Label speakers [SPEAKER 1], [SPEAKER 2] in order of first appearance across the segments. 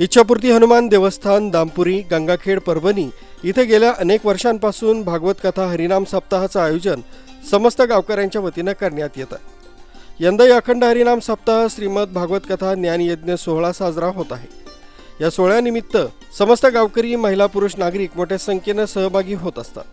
[SPEAKER 1] इच्छापूर्ती हनुमान देवस्थान दामपुरी गंगाखेड परभणी इथे गेल्या अनेक वर्षांपासून भागवत कथा हरिनाम सप्ताहाचं आयोजन समस्त गावकऱ्यांच्या वतीनं करण्यात येतं यंदा या अखंड हरिनाम सप्ताह श्रीमद भागवत कथा ज्ञानयज्ञ सोहळा साजरा होत आहे. या सोहळ्यानिमित्त समस्त गावकरी महिला पुरुष नागरिक मोठ्या संख्येनं सहभागी होत असतात.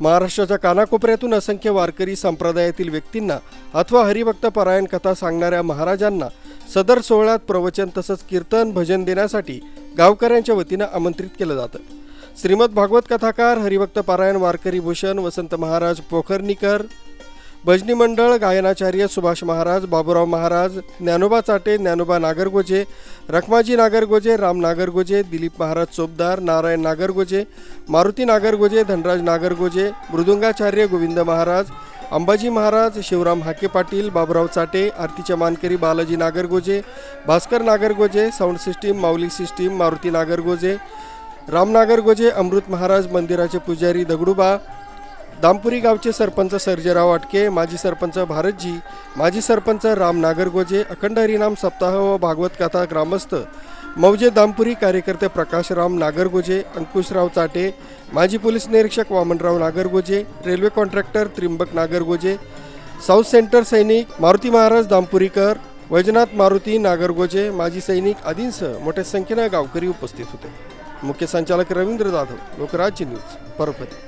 [SPEAKER 1] महाराष्ट्राच्या कानाकोपऱ्यातून असंख्य वारकरी संप्रदायातील व्यक्तींना अथवा हरिभक्त परायण कथा सांगणाऱ्या महाराजांना सदर सोहळ्यात प्रवचन तसंच कीर्तन भजन देण्यासाठी गावकऱ्यांच्या वतीनं आमंत्रित केलं जातं. श्रीमद भागवत कथाकार हरिभक्त पारायण वारकरी भूषण वसंत महाराज पोखर्णीकर भजनी मंडळ गायनाचार्य सुभाष महाराज बाबुराव महाराज ज्ञानोबा चाटे ज्ञानोबा नागरगोजे रखमाजी नागरगोजे राम नागरगोजे दिलीप महाराज चोपदार नारायण नागरगोजे मारुती नागरगोजे धनराज नागरगोजे मृदुंगाचार्य गोविंद महाराज अंबाजी महाराज शिवराम हाके पाटील बाबुराव चाटे आरतीच्या मानकरी Balaji Nagargoje Bhaskar Nagargoje sound system Mauli system Maruti Nagargoje Ram Nagargoje Amrut Maharaj मंदिराचे पुजारी दगडूबा दामपुरी गावचे सरपंच सर्जेराव अटके माजी सरपंच भारतजी माजी सरपंच राम नागरगोजे अखंड हरिनाम सप्ताह व भागवत कथा ग्रामस्थ मौजे दामपुरी कार्यकर्ते प्रकाशराम नागरगोजे अंकुशराव चाटे माजी पोलीस निरीक्षक Vamanrao Nagargoje railway contractor Trimbak Nagargoje south centre सैनिक मारुती महाराज दामपुरीकर वैजनाथ मारुती नागरगोजे माजी सैनिक आदींसह मोठ्या संख्येनं गावकरी उपस्थित होते. मुख्य संचालक रवींद्र जाधव लोकराज्य न्यूज परभणी.